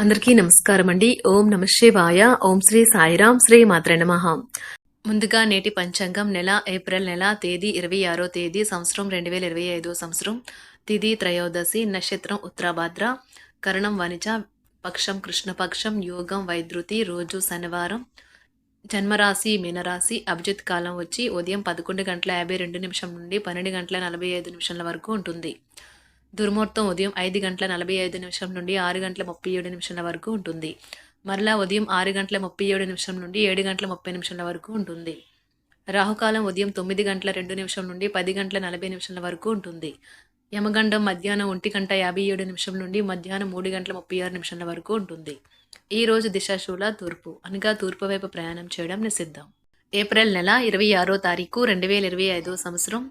అందరికీ నమస్కారం అండి. ఓం నమ శివాయ. ఓం శ్రీ సాయిరాం శ్రీ మాత్ర నమ. ముందుగా నేటి పంచాంగం నెల ఏప్రిల్ నెల తేదీ ఇరవై ఆరో తేదీ సంవత్సరం రెండు వేల ఇరవై ఐదో సంవత్సరం. తిథి త్రయోదశి నక్షత్రం ఉత్తరాభాద్ర. కరణం వనిజ పక్షం కృష్ణపక్షం యోగం వైద్యుతి రోజు శనివారం. జన్మరాశి మీనరాశి అభిజిత్ కాలం వచ్చి ఉదయం పదకొండు గంటల యాభై రెండు నిమిషం నుండి పన్నెండు గంటల నలభై ఐదు నిమిషాల వరకు ఉంటుంది. దుర్ముహూర్తం ఉదయం ఐదు గంటల నలభై ఐదు నిమిషం నుండి ఆరు గంటల ముప్పై ఏడు నిమిషాల వరకు ఉంటుంది. మరలా ఉదయం ఆరు గంటల ముప్పై ఏడు నిమిషం నుండి ఏడు గంటల ముప్పై నిమిషాల వరకు ఉంటుంది. రాహుకాలం ఉదయం తొమ్మిది గంటల రెండు నిమిషం నుండి పది గంటల నలభై నిమిషాల వరకు ఉంటుంది. యమగండం మధ్యాహ్నం ఒంటి గంట యాభై ఏడు నిమిషం నుండి మధ్యాహ్నం మూడు గంటల ముప్పై ఆరు నిమిషాల వరకు ఉంటుంది. ఈ రోజు దిశాశూల తూర్పు అనగా తూర్పు వైపు ప్రయాణం చేయడం నిషిద్ధం. ఏప్రిల్ నెల ఇరవై ఆరో తారీఖు రెండు వేల ఇరవై ఐదో సంవత్సరం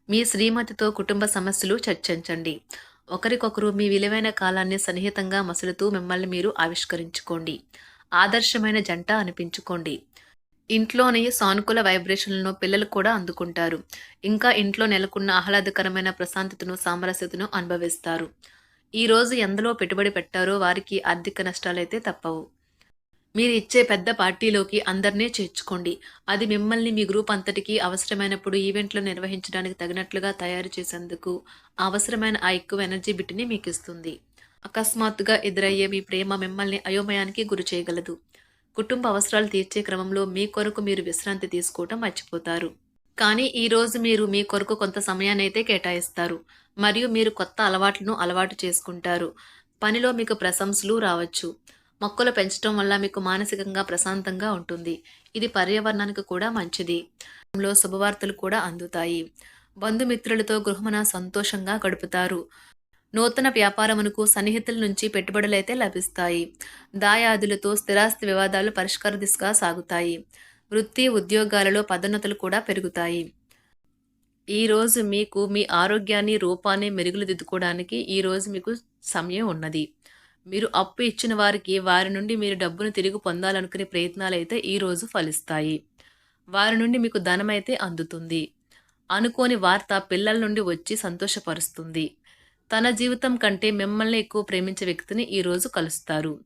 మీ శ్రీమతితో కుటుంబ సమస్యలు చర్చించండి. ఒకరికొకరు మీ విలువైన కాలాన్ని సన్నిహితంగా మసులుతూ మిమ్మల్ని మీరు ఆవిష్కరించుకోండి. ఆదర్శమైన జంట అనిపించుకోండి. ఇంట్లోని సానుకూల వైబ్రేషన్లను పిల్లలు కూడా అందుకుంటారు. ఇంకా ఇంట్లో నెలకొన్న ఆహ్లాదకరమైన ప్రశాంతతను సామరస్యతను అనుభవిస్తారు. ఈ రోజు ఎందులో పెట్టుబడి పెట్టారో వారికి ఆర్థిక నష్టాలైతే తప్పవు. మీరు ఇచ్చే పెద్ద పార్టీలోకి అందరినీ చేర్చుకోండి. అది మిమ్మల్ని మీ గ్రూప్ అంతటికి అవసరమైనప్పుడు ఈవెంట్లు నిర్వహించడానికి తగినట్లుగా తయారు చేసేందుకు అవసరమైన ఆ ఎక్కువ ఎనర్జీ బిట్ని మీకు ఇస్తుంది అకస్మాత్తుగా ఎదురయ్యే మీ ప్రేమ మిమ్మల్ని అయోమయానికి గురి చేయగలదు. కుటుంబ అవసరాలు తీర్చే క్రమంలో మీ కొరకు మీరు విశ్రాంతి తీసుకోవటం మర్చిపోతారు. కానీ ఈరోజు మీరు మీ కొరకు కొంత సమయాన్ని అయితే కేటాయిస్తారు. మరియు మీరు కొత్త అలవాట్లను అలవాటు చేసుకుంటారు. పనిలో మీకు ప్రశంసలు రావచ్చు. మొక్కలు పెంచడం వల్ల మీకు మానసికంగా ప్రశాంతంగా ఉంటుంది. ఇది పర్యావరణానికి కూడా మంచిది. లో శుభవార్తలు కూడా అందుతాయి. బంధుమిత్రులతో గృహమున సంతోషంగా గడుపుతారు. నూతన వ్యాపారమునకు సన్నిహితుల నుంచి పెట్టుబడులైతే లభిస్తాయి. దాయాదులతో స్థిరాస్తి వివాదాలు పరిష్కార దిశగా సాగుతాయి. వృత్తి ఉద్యోగాలలో పదోన్నతులు కూడా పెరుగుతాయి. ఈ రోజు మీకు మీ ఆరోగ్యాన్ని రూపాన్ని మెరుగులు దిద్దుకోవడానికి ఈ రోజు మీకు సమయం ఉన్నది. మీరు అప్పు ఇచ్చిన వారికి వారి నుండి మీరు డబ్బును తిరిగి పొందాలనుకునే ప్రయత్నాలు అయితే ఈరోజు ఫలిస్తాయి. వారి నుండి మీకు ధనం అయితే అందుతుంది. అనుకోని వార్త పిల్లల నుండి వచ్చి సంతోషపరుస్తుంది. తన జీవితం కంటే మిమ్మల్ని ఎక్కువ ప్రేమించే వ్యక్తిని ఈరోజు కలుస్తారు.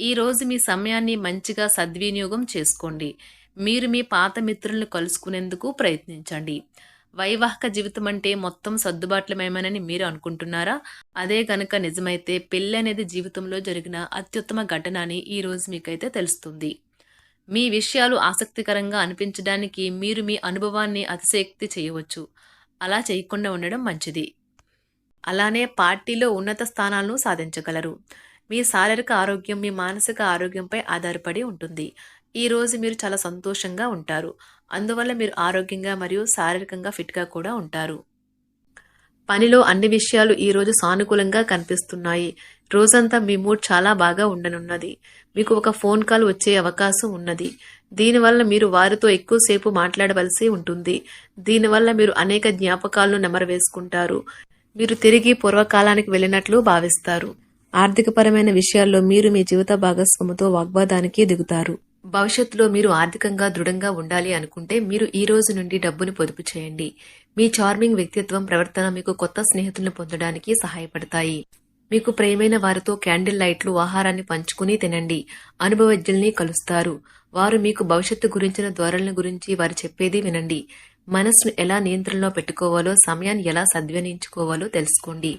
ఈరోజు మీ సమయాన్ని మంచిగా సద్వినియోగం చేసుకోండి. మీరు మీ పాత మిత్రులను కలుసుకునేందుకు ప్రయత్నించండి. వైవాహిక జీవితం అంటే మొత్తం సర్దుబాట్లమేమనని మీరు అనుకుంటున్నారా? అదే కనుక నిజమైతే పెళ్ళి అనేది జీవితంలో జరిగిన అత్యుత్తమ ఘటన అని ఈరోజు మీకైతే తెలుస్తుంది. మీ విషయాలు ఆసక్తికరంగా అనిపించడానికి మీరు మీ అనుభవాన్ని అతిశయక్తి చేయవచ్చు. అలా చేయకుండా ఉండడం మంచిది. అలానే పార్టీలో ఉన్నత స్థానాలను సాధించగలరు. మీ శారీరక ఆరోగ్యం మీ మానసిక ఆరోగ్యంపై ఆధారపడి ఉంటుంది. ఈ రోజు మీరు చాలా సంతోషంగా ఉంటారు. అందువల్ల మీరు ఆరోగ్యంగా మరియు శారీరకంగా ఫిట్గా కూడా ఉంటారు. పనిలో అన్ని విషయాలు ఈరోజు సానుకూలంగా కనిపిస్తున్నాయి. రోజంతా మీ మూడ్ చాలా బాగా ఉండనున్నది. మీకు ఒక ఫోన్ కాల్ వచ్చే అవకాశం ఉన్నది. దీనివల్ల మీరు వారితో ఎక్కువసేపు మాట్లాడవలసి ఉంటుంది. దీనివల్ల మీరు అనేక జ్ఞాపకాలను నెమరవేసుకుంటారు మీరు తిరిగి పూర్వకాలానికి వెళ్ళినట్లు భావిస్తారు. ఆర్థికపరమైన విషయాల్లో మీరు మీ జీవిత భాగస్వామితో వాగ్వాదానికి దిగుతారు భవిష్యత్తులో మీరు ఆర్థికంగా దృఢంగా ఉండాలి అనుకుంటే మీరు ఈ రోజు నుండి డబ్బును పొదుపు చేయండి. మీ చార్మింగ్ వ్యక్తిత్వం ప్రవర్తన మీకు కొత్త స్నేహితులను పొందడానికి సహాయపడతాయి. మీకు ప్రేమైన వారితో క్యాండిల్ లైట్లు ఆహారాన్ని పంచుకుని తినండి. అనుభవజ్ఞుల్ని కలుస్తారు. వారు మీకు భవిష్యత్తు గురించిన ధోరణుల గురించి వారు చెప్పేది వినండి. మనస్సును ఎలా నియంత్రణలో పెట్టుకోవాలో సమయాన్ని ఎలా సద్వినియోగించుకోవాలో తెలుసుకోండి.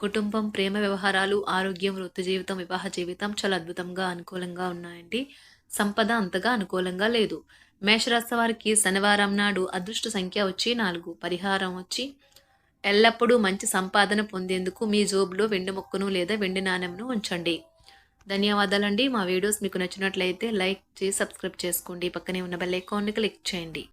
కుటుంబం ప్రేమ వ్యవహారాలు ఆరోగ్యం వృత్తి జీవితం వివాహ జీవితం చాలా అద్భుతంగా అనుకూలంగా ఉన్నాయండి. సంపద అంతగా అనుకూలంగా లేదు. మేషరాశి వారికి శనివారం నాడు అదృష్ట సంఖ్య వచ్చి నాలుగు పరిహారం వచ్చి ఎల్లప్పుడూ మంచి సంపాదన పొందేందుకు మీ జోబులో వెండి మొక్కను లేదా వెండి నాణెంను ఉంచండి. ధన్యవాదాలండి. మా వీడియోస్ మీకు నచ్చినట్లయితే లైక్ చేసి సబ్స్క్రైబ్ చేసుకోండి. పక్కనే ఉన్న బెల్ ఐకాన్ని క్లిక్ చేయండి.